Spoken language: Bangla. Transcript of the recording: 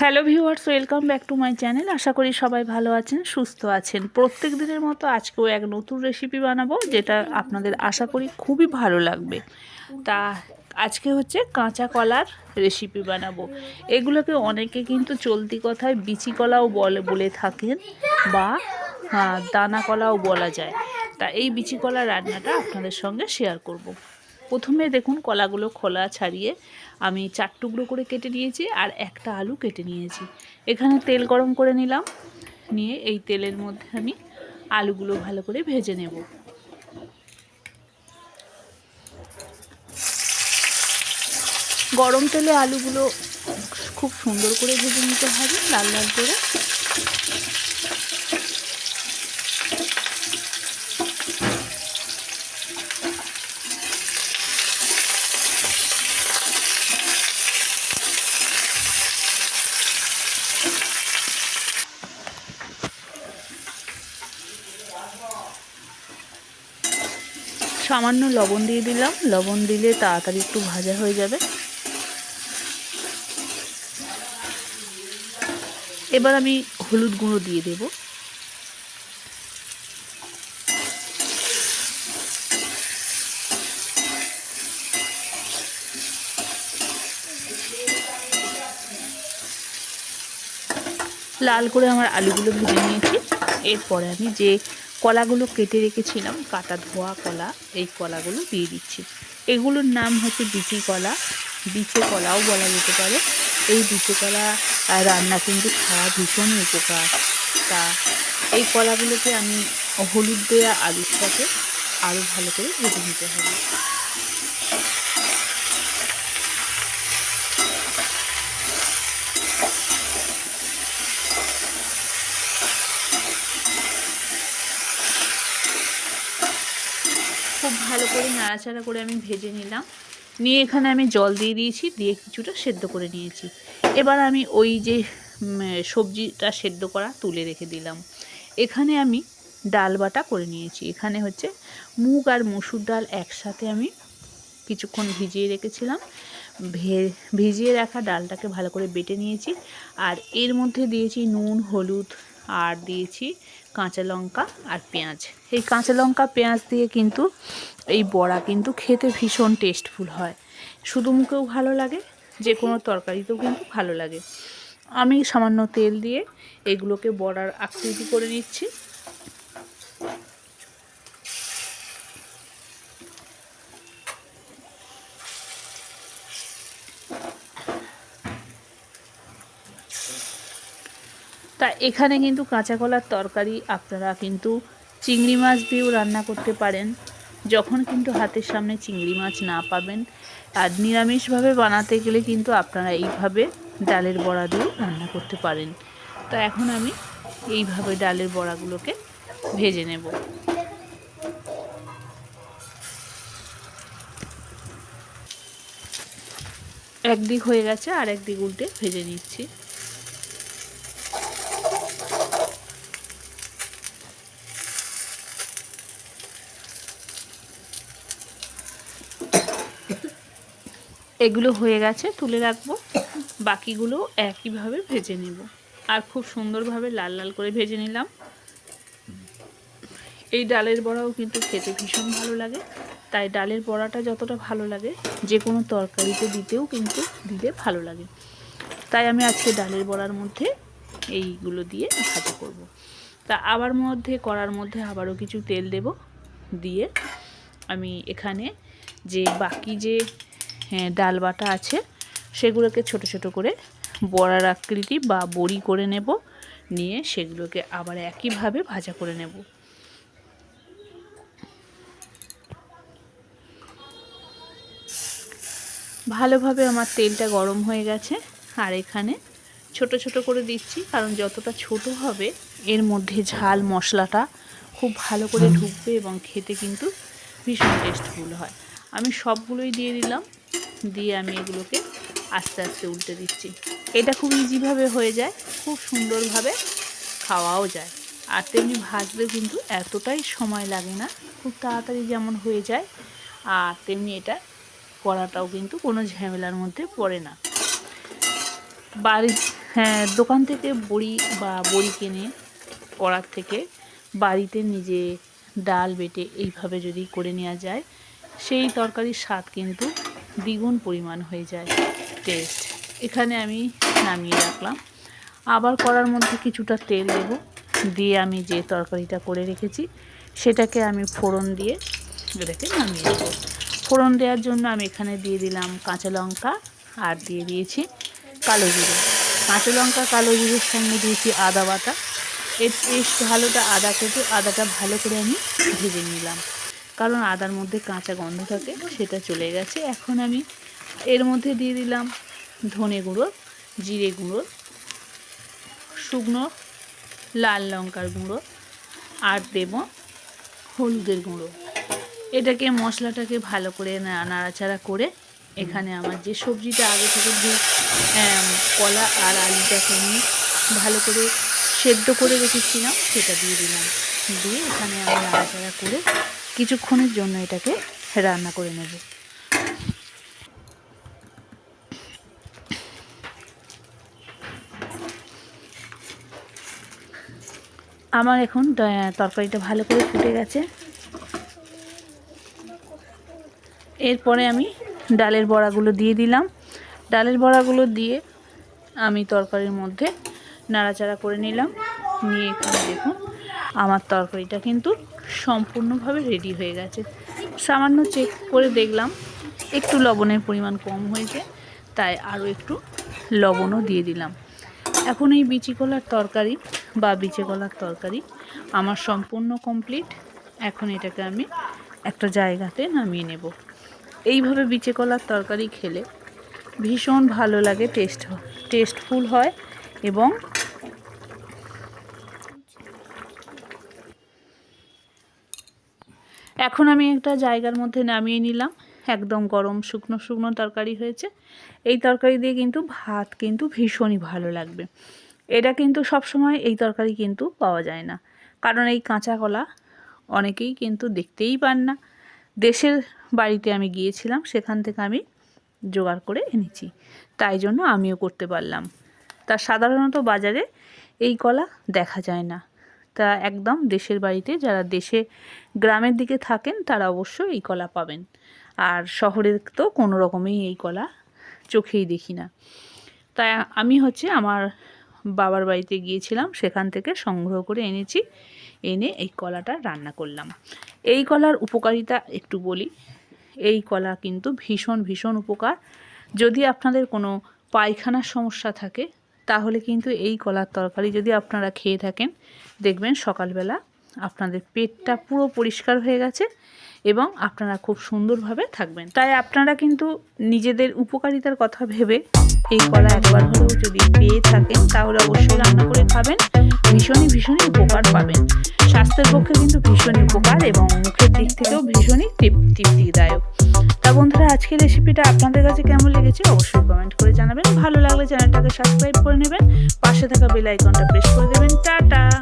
Hello viewers welcome back to my channel আশা করি সবাই ভালো আছেন, সুস্থ আছেন। প্রত্যেক দিনের মতো আজকেও এক নতুন রেসিপি বানাবো, যেটা আপনাদের আশা করি খুবই ভালো লাগবে। তা আজকে হচ্ছে কাঁচা কলার রেসিপি বানাবো। এগুলোকে অনেকে কিন্তু চলতি কথায় বিচি কলাও বলে বলে থাকেন, বা দানা কলাও বলা যায়। তা এই বিচি কলা রান্নাটা আপনাদের সঙ্গে শেয়ার করব। প্রথমে দেখুন কলাগুলো খোলা ছাড়িয়ে আমি চার টুকরো করে কেটে নিয়েছি আর একটা আলু কেটে নিয়েছি। এখানে তেল গরম করে নিলাম। নিয়ে এই তেলের মধ্যে আমি আলুগুলো ভালো করে ভেজে নেব। গরম তেলে আলুগুলো খুব সুন্দর করে ভেজে নিতে হবে। লাল লাল করে। সামান্য লবণ দিয়ে দিলাম। লবণ দিলে তাড়াতাড়ি একটু ভাজা হয়ে যাবে। এবার আমি হলুদ গুঁড়ো দিয়ে দেব। লাল করে আমার আলুগুলো ভেজে নিয়েছি। এরপরে আমি যে কলাগুলো কেটে রেখেছিলাম, কাটা ধোয়া কলা, এই কলাগুলো দিয়ে দিচ্ছি। এগুলোর নাম হচ্ছে বিচি কলা, বিচে কলাও বলা যেতে পারে। এই বিচে কলা রান্না কিন্তু খাওয়া ভীষণই উপকার। তা এই কলাগুলোকে আমি হলুদ দেওয়া আলুর সাথে আরও ভালো করে ভেজে নিতে হবে। খুব ভালো করে নাড়াচাড়া করে আমি ভেজে নিলাম। নিয়ে এখানে আমি জল দিয়ে দিয়েছি, দিয়ে কিছুটা সেদ্ধ করে নিয়েছি। এবার আমি ওই যে সবজিটা সেদ্ধ করা তুলে রেখে দিলাম। এখানে আমি ডাল বাটা করে নিয়েছি। এখানে হচ্ছে মুগ আর মসুর ডাল একসাথে আমি কিছুক্ষণ ভিজিয়ে রেখেছিলাম। ভিজিয়ে রাখা ডালটাকে ভালো করে বেটে নিয়েছি। আর এর মধ্যে দিয়েছি নুন, হলুদ আর দিয়েছি কাঁচা লঙ্কা আর পেঁয়াজ। এই কাঁচা লঙ্কা, পেঁয়াজ দিয়ে কিন্তু এই বড়া কিন্তু খেতে ভীষণ টেস্টফুল হয়। শুধু মুখেও ভালো লাগে যে কোনো তরকারিতেও কিন্তু ভালো লাগে। আমি সামান্য তেল দিয়ে এগুলোকে বড়ার আকৃতি করে নিচ্ছি। তা এখানে কিন্তু কাঁচা কলার তরকারি আপনারা কিন্তু চিংড়ি মাছ দিয়েও রান্না করতে পারেন। যখন কিন্তু হাতের সামনে চিংড়ি মাছ না পাবেন, আর নিরামিষভাবে বানাতে গেলে কিন্তু আপনারা এইভাবে ডালের বড়া দিয়েও রান্না করতে পারেন। তো এখন আমি এইভাবে ডালের বড়াগুলোকে ভেজে নেব। একদিক হয়ে গেছে আর একদিক উল্টে ভেজে নিচ্ছি। এগুলো হয়ে গেছে, তুলে রাখব। বাকিগুলো একইভাবে ভেজে নেব। আর খুব সুন্দরভাবে লাল লাল করে ভেজে নিলাম। এই ডালের বড়াও কিন্তু খেতে ভীষণ ভালো লাগে। তাই ডালের বড়াটা যতটা ভালো লাগে, যে কোনো তরকারিতে দিতেও কিন্তু দিলে ভালো লাগে। তাই আমি আজকে ডালের বড়ার মধ্যে এইগুলো দিয়ে ভাজা করব। তা আবার মধ্যে, করার মধ্যে আবারও কিছু তেল দেব। দিয়ে আমি এখানে যে বাকি যে ডাল বাটা আছে। সেগুলোকে ছোট ছোট করে বড়ার আকৃতি বা বড়ি করে নেব। নিয়ে সেগুলোকে আবার একইভাবে ভাজা করে নেব। ভালোভাবে আমার তেলটা গরম হয়ে গেছে। আর এখানে ছোট ছোট করে দিচ্ছি কারণ যতটা ছোট হবে এর মধ্যে ঝাল মশলাটা খুব ভালো করে ঢুকবে এবং খেতে কিন্তু ভীষণ টেস্টফুল হয়। আমি সবগুলোই দিয়ে দিলাম। দিয়ে আমি এগুলোকে আস্তে আস্তে উল্টে দিচ্ছি। এটা খুব ইজিভাবে হয়ে যায়, খুব সুন্দরভাবে খাওয়াও যায়। আর তেমনি ভাজলেও কিন্তু এতটাই সময় লাগে না, খুব তাড়াতাড়ি যেমন হয়ে যায়। আর তেমনি এটা করাটাও কিন্তু কোনো ঝামেলার মধ্যে পড়ে না। বাড়ির হ্যাঁ দোকান থেকে বড়ি বা বড়ি কিনে করার থেকে বাড়িতে নিজে ডাল বেটে এইভাবে যদি করে নেওয়া যায়, সেই তরকারির স্বাদ কিন্তু দ্বিগুণ পরিমাণ হয়ে যায় টেস্ট এখানে আমি নামিয়ে রাখলাম। আবার করার মধ্যে কিছুটা তেল দেব। দিয়ে আমি যে তরকারিটা করে রেখেছি, সেটাকে আমি ফোড়ন দিয়ে এটাকে নামিয়ে দেবো ফোড়ন দেওয়ার জন্য আমি এখানে দিয়ে দিলাম কাঁচা লঙ্কা আর দিয়ে দিয়েছি কালো জিরে। কাঁচা লঙ্কা, কালো জিরের সঙ্গে দিয়েছি আদা বাটা। এর টেস্ট ভালোটা আদা কেটে, আদাটা ভালো করে আমি ভেজে নিলাম। কারণ আদার মধ্যে কাঁচা গন্ধ থাকে, সেটা চলে গেছে। এখন আমি এর মধ্যে দিয়ে দিলাম ধনে গুঁড়ো, জিরে গুঁড়ো, শুকনো লাল লঙ্কার গুঁড়ো আর দেব হলুদের গুঁড়ো। এটাকে মশলাটাকে ভালো করে নাড়াচাড়া করে এখানে আমার যে সবজিটা আগে থেকে যে কলা আর আলুটাকে আমি ভালো করে সেদ্ধ করে রেখেছিলাম, সেটা দিয়ে দিলাম। দিয়ে এখানে আমি নাড়াচাড়া করে কিছুক্ষণের জন্য এটাকে রান্না করে নেব। আমার এখন তরকারিটা ভালো করে ফুটে গেছে। এরপরে আমি ডালের বড়াগুলো দিয়ে দিলাম। ডালের বড়াগুলো দিয়ে আমি তরকারির মধ্যে নাড়াচাড়া করে নিলাম। নিয়ে এখানে দেখুন, আমার তরকারিটা কিন্তু সম্পূর্ণভাবে রেডি হয়ে গেছে। সামান্য চেক করে দেখলাম, একটু লবণের পরিমাণ কম হয়েছে, তাই আরও একটু লবণও দিয়ে দিলাম। এখন এই বিচি কলার তরকারি বা বিচে কলার তরকারি আমার সম্পূর্ণ কমপ্লিট এখন এটাকে আমি একটা জায়গাতে নামিয়ে নেব। এইভাবে বিচে কলার তরকারি খেলে ভীষণ ভালো লাগে টেস্ট টেস্টফুল হয় এবং এখন আমি একটা জায়গার মধ্যে নামিয়ে নিলাম। একদম গরম শুকনো শুকনো তরকারি হয়েছে। এই তরকারি দিয়ে কিন্তু ভাত কিন্তু ভীষণই ভালো লাগবে। এটা কিন্তু সব সময় এই তরকারি কিন্তু পাওয়া যায় না। কারণ এই কাঁচা কলা অনেকেই কিন্তু দেখতেই পান না। দেশের বাড়িতে আমি গিয়েছিলাম, সেখান থেকে আমি জোগাড় করে এনেছি। তাই জন্য আমিও করতে পারলাম। তা সাধারণত বাজারে এই কলা দেখা যায় না। তা একদম দেশের বাড়িতে যারা দেশে, গ্রামের দিকে থাকেন তারা অবশ্যই এই কলা পাবেন। আর শহরে তো কোনো রকমেই এই কলা চোখেই দেখি না। তাই আমি হচ্ছে আমার বাবার বাড়িতে গিয়েছিলাম, সেখান থেকে সংগ্রহ করে এনেছি, এনে এই কলাটা রান্না করলাম। এই কলার উপকারিতা একটু বলি। এই কলা কিন্তু ভীষণ ভীষণ উপকার। যদি আপনাদের কোনো পায়খানার সমস্যা থাকে তাহলে কিন্তু এই কলার তরকারি যদি আপনারা খেয়ে থাকেন, দেখবেন সকালবেলা আপনাদের পেটটা পুরো পরিষ্কার হয়ে গেছে এবং আপনারা খুব সুন্দরভাবে থাকবেন। তাই আপনারা কিন্তু নিজেদের উপকারিতার কথা ভেবে এই কলা একবার হলেও যদি পেয়ে থাকেন, তাহলে অবশ্যই রান্না করে খাবেন। ভীষণই ভীষণই উপকার পাবেন। স্বাস্থ্যের পক্ষে কিন্তু ভীষণই উপকার এবং মুখের দিক থেকেও ভীষণই তৃপ- তৃপ্তিদায়ক। বন্ধুরা, আজকের রেসিপিটা আপনাদের কাছে কেমন লেগেছে অবশ্যই কমেন্ট করে জানাবেন। ভালো লাগলে চ্যানেলটাকে সাবস্ক্রাইব করে নেবেন। পাশে থাকা বেল আইকনটা প্রেস করে দেবেন। টাটা!